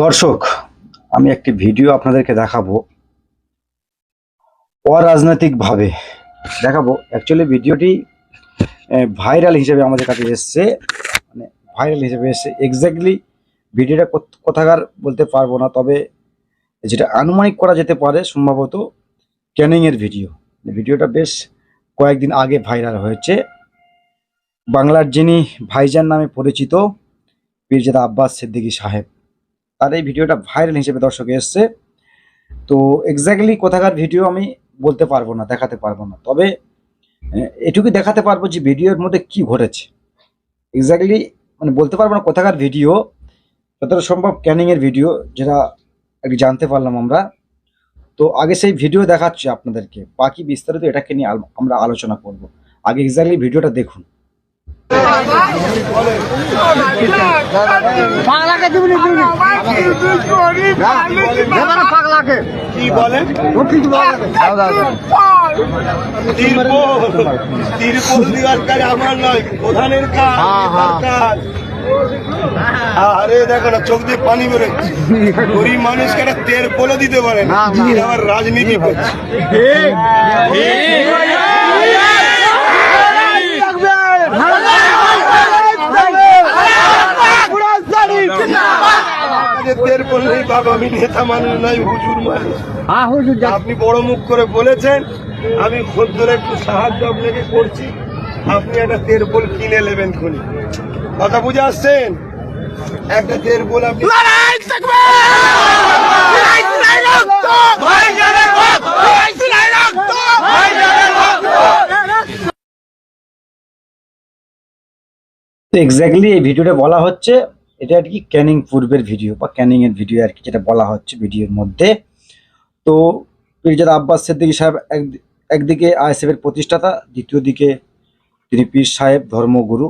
দর্শক, আমি একটি ভিডিও আপনাদেরকে দেখাবো অরাজনৈতিকভাবে। দেখাবো। অ্যাকচুয়ালি ভিডিওটি ভাইরাল হিসেবে আমাদের কাছে এসছে। মানে ভাইরাল হিসেবে এসছে। এক্স্যাক্টলি ভিডিওটা কোথ- কোথাকার বলতে পারব না, তবে যেটা আনুমানিক করা যেতে পারে সম্ভবত ক্যানিংয়ের ভিডিও। ভিডিওটা বেশ কয়েকদিন আগে ভাইরাল হয়েছে। বাংলার যিনি ভাইজান নামে পরিচিত, পীরজাদা আব্বাস সিদ্দিকী সাহেব। তার এই ভিডিওটা ভাইরাল হিসেবে দর্শক এসছে। তো এক্স্যাক্টলি কোথাকার ভিডিও আমি বলতে পারব না দেখাতে পারব না। তবে আহ, এটুকুই দেখাতে পারব যে ভিডিওর মধ্যে কি ঘটেছে। এক্স্যাক্টলি মানে বলতে পারব না কোথাকার ভিডিও যতটা সম্ভব ক্যানিংয়ের ভিডিও যেটা আর জানতে পারলাম আমরা। তো আগে সেই ভিডিও দেখাচ্ছি আপনাদেরকে। বাকি বিস্তারিত এটাকে নিয়ে আমরা আলোচনা করব। আগে এক্স্যাক্টলি ভিডিওটা দেখুন। পাগলাকে দিবনি দিবনি পাগলাকে। কি বলেন? ও কিছু পাগলাকে। তিরপল। তিরপল দেওয়ার কাজ আমার নয় প্রধানের কাজ। তার কাজ। আরে দেখো না চোখ দিয়ে পানি বেরোচ্ছে। গরিব মানুষকে একটা তেল বলে দিতে পারে না। আবার রাজনীতি করছে। যে তেল বললেই বাবা আমি নেতা মানুষ নয় হুজুর মানুষ। হ্যাঁ হুজুর যা আপনি বড় মুখ করে বলেছেন আমি খদ্দের একটু সাহায্য আপনাকে করছি। আপনি একটা তেরপোল কিনে নেবেন খুনি। কথা বুঝে আসছেন? একটা তেরপোল আপনি এক্স্যাক্টলি এই ভিডিওটা বলা হচ্ছে এটা আর কি ক্যানিং পূর্বের ভিডিও বা ক্যানিং এর ভিডিও আর কি যেটা বলা হচ্ছে ভিডিওর মধ্যে। তো পীরজাদা আব্বাস সিদ্দিকী সাহেব এক- একদিকে আইএসএফ এর প্রতিষ্ঠাতা দ্বিতীয় দিকে তিনি পীর সাহেব ধর্মগুরু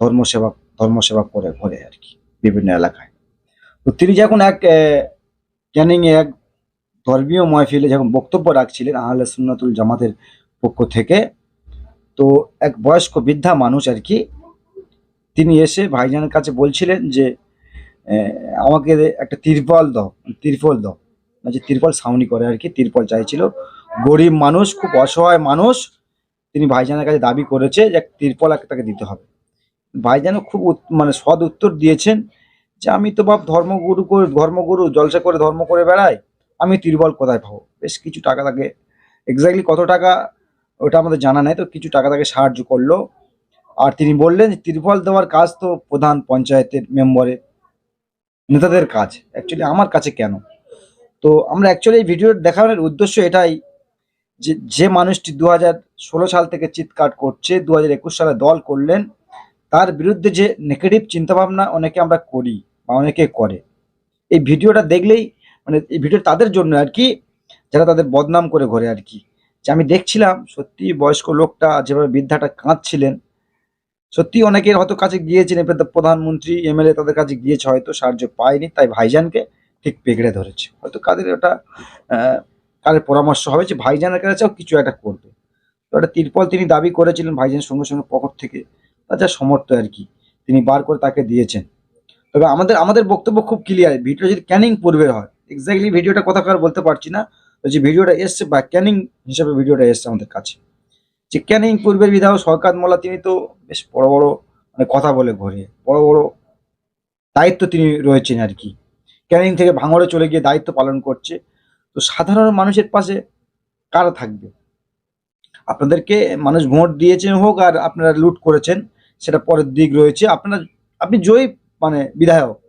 ধর্মসেবা ধর্মসেবা করে ঘরে আর কি বিভিন্ন এলাকায়। তো তিনি যখন এক আহ, ক্যানিং এ এক ধর্মীয় মহফিলে যখন বক্তব্য রাখছিলেন আহলে সুন্নাতুল জামাতের পক্ষ থেকে তো এক বয়স্ক বৃদ্ধা মানুষ আর কি তিনি এসে ভাইজানের কাছে বলছিলেন যে আমাকে একটা তিরপল দাও তিরপল দাও। মানে যে তিরপল সাউনি করে আর কি, তিরপল চাইছিল। গরিব মানুষ, খুব অসহায় মানুষ, তিনি ভাইজানের কাছে দাবি করেছে যে তিরপল তাকে দিতে হবে। ভাইজানও খুব মানে সদ উত্তর দিয়েছেন যে, আমি তো বাপ ধর্মগুরু করে, ধর্মগুরু, জলসা করে, ধর্ম করে বেড়াই, আমি তিরপল কোথায় পাবো? বেশ কিছু টাকা তাকে এক্স্যাক্টলি কত টাকা, ওটা আমাদের জানা নেই, তো কিছু টাকা তাকে সাহায্য করল। আর তিনি বললেন যে তিরপল দেওয়ার কাজ তো প্রধান পঞ্চায়েতের মেম্বারের নেতাদের কাজ। অ্যাকচুয়ালি আমার কাছে কেন? তো আমরা অ্যাকচুয়ালি এই ভিডিও দেখানোর উদ্দেশ্য এটাই যে যে মানুষটি দু হাজার ষোলো সাল থেকে চিৎকার করছে দু হাজার একুশ সালে দল করলেন, তার বিরুদ্ধে যে নেগেটিভ চিন্তাভাবনা অনেকে আমরা করি বা অনেকে করে। এই ভিডিওটা দেখলেই মানে এই ভিডিও তাদের জন্য আর কি, যারা তাদের বদনাম করে ঘরে আর কি। যে আমি দেখছিলাম সত্যি বয়স্ক লোকটা যেভাবে বৃদ্ধাটা কাঁদছিলেন সত্যি অনেকের হয়তো কাছে গিয়েছেন, এবার প্রধানমন্ত্রী, এমএলএ তাদের কাছে গিয়েছে, হয়তো সাহায্য পায়নি, তাই ভাইজানকে ঠিক পেগড়ে ধরেছে। হয়তো কাদের ওটা কাদের পরামর্শ হবে যে ভাইজানের কাছেও কিছু একটা করবে। তো একটা তিরপল তিনি দাবি করেছিলেন ভাইজান সঙ্গে সঙ্গে পকেট থেকে তার যা সমর্থ আর কি, তিনি বার করে তাকে দিয়েছেন। তবে আমাদের আমাদের বক্তব্য খুব ক্লিয়ার ভিডিও যদি ক্যানিং পূর্বের হয় এক্স্যাক্টলি ভিডিওটা কোথাকার বলতে পারছি না, তো যে ভিডিওটা এসছে বা ক্যানিং হিসাবে ভিডিওটা এসছে আমাদের কাছে। যে ক্যানিং পূর্বের বিধায়ক সরকার মোল্লা, তিনি তো বেশ বড় বড় মানে কথা বলে ঘরে, বড় বড় দায়িত্ব তিনি রয়েছেন আর কি। ক্যানিং থেকে ভাঙড়ে চলে গিয়ে দায়িত্ব পালন করছে। তো সাধারণ মানুষের পাশে কারা থাকবে? আপনাদেরকে মানুষ ভোট দিয়েছেন হোক আর আপনারা লুট করেছেন, সেটা পরের দিক রয়েছে। আপনারা, আপনি জয়ী মানে বিধায়ক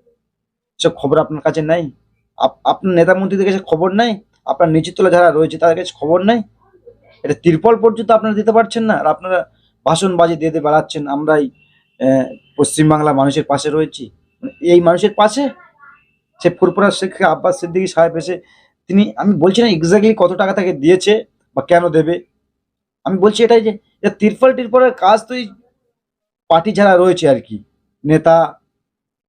সব খবর আপনার কাছে নাই? আপ- আপনার নেতা মন্ত্রীদের কাছে খবর নাই? আপনার নিচের তলা যারা রয়েছে তাদের কাছে খবর নাই? এটা তিরপল পর্যন্ত আপনারা দিতে পারছেন না, আর আপনারা ভাষণ বাজি দিয়ে দিয়ে বেড়াচ্ছেন আমরাই পশ্চিমবাংলা মানুষের পাশে রয়েছি। মানে এই মানুষের পাশে সে ফুরপুরা শেখ আব্বাস সিদ্দিকী সাহেব এসে তিনি, আমি বলছি না এক্স্যাক্টলি কত টাকা তাকে দিয়েছে বা কেন দেবে। আমি বলছি এটাই যে তিরপল টিরপলের কাজ তো পার্টি যারা রয়েছে আর কি, নেতা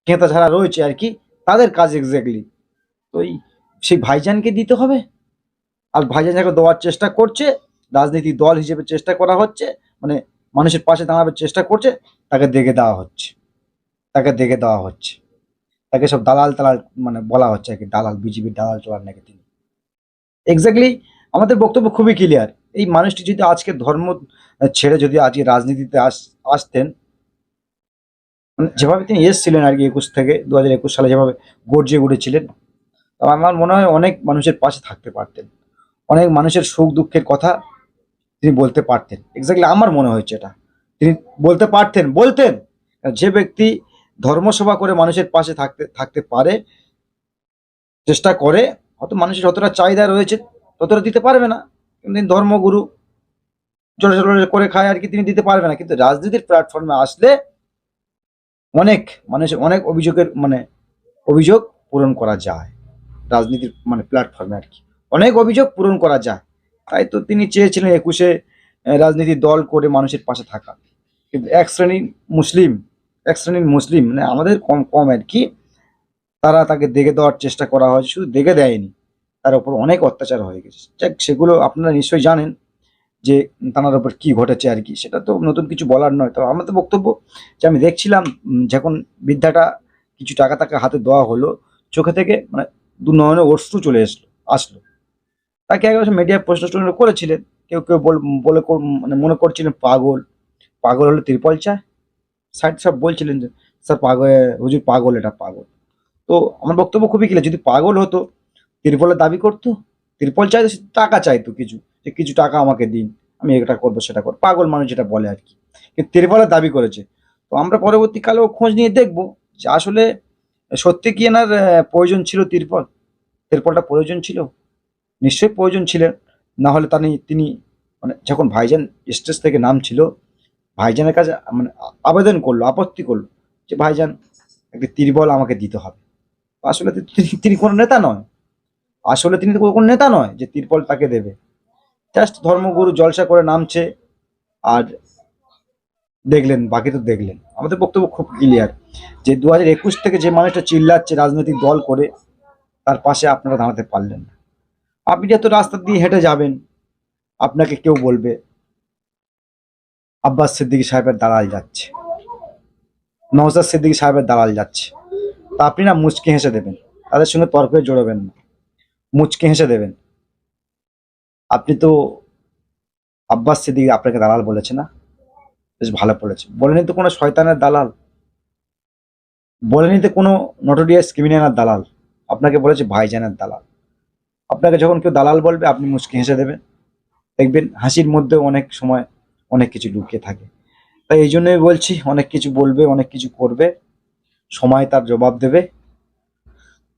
নেতা যারা রয়েছে আর কি, তাদের কাজ এক্স্যাক্টলি তো এই সেই ভাইজানকে দিতে হবে। আর ভাইজান যাকে দেওয়ার চেষ্টা করছে রাজনীতি দল হিসেবে চেষ্টা করা হচ্ছে মানে মানুষের পাশে দাঁড়াবার চেষ্টা করছে, তাকে দেখে দেওয়া হচ্ছে। তাকে দেখে দেওয়া হচ্ছে। তাকে সব দালাল তালাল মানে বলা হচ্ছে আর কি, দালাল বিজেপির দালাল চলার নাকি তিনি। এক্স্যাক্টলি আমাদের বক্তব্য খুবই ক্লিয়ার এই মানুষটি যদি আজকে ধর্ম ছেড়ে যদি আজকে রাজনীতিতে আস, আসতেন মানে যেভাবে তিনি এসেছিলেন আর কি একুশ থেকে দু হাজার একুশ সালে যেভাবে গর্জে উঠেছিলেন, আমার মনে হয় অনেক মানুষের পাশে থাকতে পারতেন। অনেক মানুষের সুখ দুঃখের কথা তিনি বলতে পারতেন। এক্স্যাক্টলি আমার মনে হয়েছে এটা। তিনি বলতে পারতেন, বলতেন। যে ব্যক্তি ধর্মসভা করে মানুষের পাশে থাকতে থাকতে পারে, চেষ্টা করে, হয়তো মানুষের যতটা চাহিদা রয়েছে ততটা দিতে পারবে না। কিন্তু ধর্মগুরু জোরে করে খায় আর কি তিনি দিতে পারবে না। কিন্তু রাজনীতির প্ল্যাটফর্মে আসলে অনেক মানুষের, অনেক অভিযোগের মানে অভিযোগ পূরণ করা যায়। রাজনীতির মানে প্ল্যাটফর্মে আর কি। অনেক অভিযোগ পূরণ করা যায়। তাই তো তিনি চেয়েছিলেন একুশে আহ, রাজনীতির দল করে মানুষের পাশে থাকা। কিন্তু এক শ্রেণির মুসলিম এক শ্রেণির মুসলিম মানে আমাদের কম কম আর কি তারা তাকে দেখে দেওয়ার চেষ্টা করা হয় শুধু দেখে দেয়নি। তার উপর অনেক অত্যাচার হয়ে গেছে। যাক সেগুলো আপনারা নিশ্চয়ই জানেন যে তার উপর কি ঘটেছে আর কি। সেটা তো নতুন কিছু বলার নয়। তো আমাদের বক্তব্য যে আমি দেখছিলাম যখন বৃদ্ধাটা কিছু টাকা তাকে হাতে দেওয়া হলো চোখে থেকে মানে দু নয়নে অশ্রু চলে আসলো আসলো। তাকে একবার মিডিয়ায় প্রশ্ন টশ্ন করেছিলেন, কেউ কেউ বল- মানে মনে করছিলেন পাগল পাগল হলে তিরপল চায়। সাইড সব বলছিলেন যে, স্যার পাগল, হুজুর পাগল, এটা পাগল। তো আমার বক্তব্য খুবই ক্লিয়ার যদি পাগল হতো, তিরপলের দাবি করতো, তিরপল চাইতো টাকা চাইতো কিছু, যে কিছু টাকা আমাকে দিন, আমি এটা করব, সেটা করব। পাগল মানুষ যেটা বলে আর কি। কিন্তু তিরপলের দাবি করেছে। তো আমরা পরবর্তীকালেও খোঁজ নিয়ে দেখব যে আসলে সত্যি কি এনার প্রয়োজন ছিল তিরপল? তিরপলটা প্রয়োজন ছিল? নিশ্চয়ই প্রয়োজন ছিলেন। না হলে তানি, তিনি মানে যখন ভাইজান স্টেজ থেকে নাম ছিল ভাইজানের কাছে মানে আবেদন করল, আপত্তি করল যে, ভাইজান, একটি তিরবল আমাকে দিতে হবে। আসলে তিনি কোনো নেতা নয় আসলে তিনি কোনো নেতা নয় যে তিরপল তাকে দেবে। জাস্ট ধর্মগুরু জলসা করে নামছে আর দেখলেন, বাকি তো দেখলেন। আমাদের বক্তব্য খুব ক্লিয়ার যে দু হাজার একুশ থেকে যে মানুষটা চিল্লাচ্ছে রাজনৈতিক দল করে, তার পাশে আপনারা দাঁড়াতে পারলেন না। আপনি যত রাস্তা দিয়ে হেঁটে যাবেন, আপনাকে কেউ বলবে, আব্বাস সিদ্দিকী সাহেবের দালাল যাচ্ছে নওজাদ সিদ্দিকী সাহেবের দালাল যাচ্ছে। তা আপনি না মুচকি হেসে দেবেন, তাদের সঙ্গে তর্কে জড়াবেন না, মুচকি হেসে দেবেন। আপনি তো আব্বাস সিদ্দিকী আপনাকে দালাল বলেছে না? বেশ ভালো বলেছে। বলেনি তো কোনো শয়তানের দালাল? বলেনি তো কোনো নটোরিয়াস ক্রিমিনালের দালাল? আপনাকে বলেছে ভাইজানের দালাল। আপনাকে যখন কেউ দালাল বলবে, আপনি মুচকি হেসে দেবেন। দেখবেন হাসির মধ্যে অনেক সময় অনেক কিছু লুকিয়ে থাকে। তাই এই জন্যই বলছি, অনেক কিছু বলবে, অনেক কিছু করবে, সময় তার জবাব দেবে।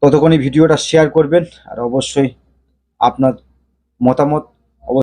ততক্ষণই ভিডিওটা শেয়ার করবেন, আর অবশ্যই আপনার মতামত